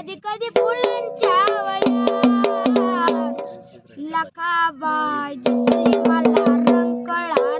कधी कधी फुलांच्या आवडला लका बाय दिसली मला रंगळा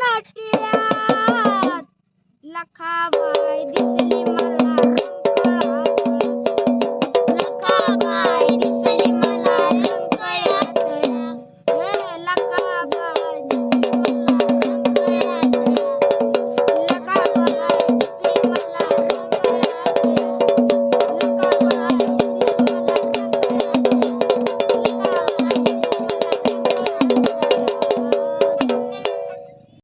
नटल्यात. लखाबाई दिसली मला.